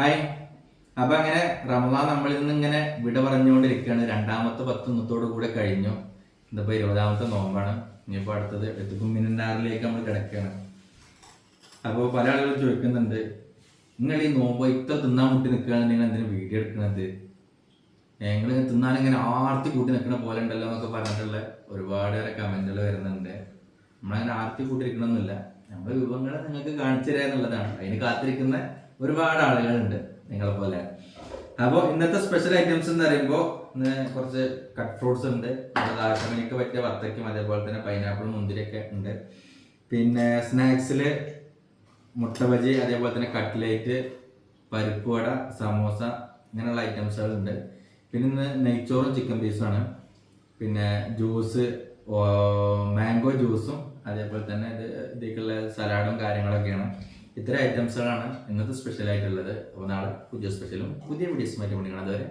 Hi. അപ്പൊ അങ്ങനെ റമദാൻ നമ്മളിൽ നിന്ന് ഇങ്ങനെ വിട പറഞ്ഞുകൊണ്ടിരിക്കുകയാണ്. രണ്ടാമത്തെ പത്ത് കൂടെ കഴിഞ്ഞു. ഇന്നിപ്പോ ഇരുപതാമത്തെ നോമ്പാണ്. ഇനിയിപ്പോ അടുത്തത് എത്തുക്കും മിന്നാറിലേക്ക് നമ്മൾ കിടക്കുകയാണ്. അപ്പോൾ പല ആളുകളും ചോദിക്കുന്നുണ്ട് നിങ്ങൾ ഈ നോമ്പ് ഇത്ര തിന്നാൻ മുട്ടി നിൽക്കുകയാണ് നിങ്ങൾ എന്തിനു വീഡിയോ എടുക്കുന്നത്? ഞങ്ങൾ തിന്നാൻ ഇങ്ങനെ ആർത്തി കൂട്ടി നിൽക്കുന്ന പോലെ ഉണ്ടല്ലോ എന്നൊക്കെ പറഞ്ഞിട്ടുള്ള ഒരുപാട് കമന്റുകൾ വരുന്നുണ്ട്. നമ്മളങ്ങനെ ആർത്തി കൂട്ടിയിരിക്കണമെന്നില്ല നമ്മുടെ വിഭവങ്ങൾ നിങ്ങൾക്ക് കാണിച്ചു തരിക എന്നുള്ളതാണ്. അതിന് കാത്തിരിക്കുന്ന ഒരുപാട് ആളുകളുണ്ട് നിങ്ങളെ പോലെ. അപ്പോൾ ഇന്നത്തെ സ്പെഷ്യൽ ഐറ്റംസ് എന്ന് പറയുമ്പോൾ ഇന്ന് കുറച്ച് കട്ട് ഫ്രൂട്ട്സ് ഉണ്ട്. ആശമനിക്ക് പറ്റിയ വത്തയ്ക്കും അതേപോലെ തന്നെ പൈനാപ്പിളും മുന്തിരിയൊക്കെ ഉണ്ട്. പിന്നെ സ്നാക്സിൽ മുട്ട ബജി അതേപോലെ തന്നെ കട്ട്ലേറ്റ് പരിപ്പ് വട സമോസ ഇങ്ങനെയുള്ള ഐറ്റംസുകളുണ്ട് പിന്നെ ഇന്ന് നെയ്ച്ചോറും ചിക്കൻ പീസുമാണ് പിന്നെ ജ്യൂസ് മാംഗോ ജ്യൂസും അതേപോലെ തന്നെ ഇത് ഇതിലേക്കുള്ള സലാഡും കാര്യങ്ങളൊക്കെയാണ്. ഇത്തരം ഐറ്റംസുകളാണ് ഇന്നത്തെ സ്പെഷ്യൽ ആയിട്ടുള്ളത് അപ്പോൾ നാളെ പുതിയ സ്പെഷ്യലും പുതിയ വീഡിയോസുമായിട്ട് കൊണ്ടിരിക്കണം അതുവരെ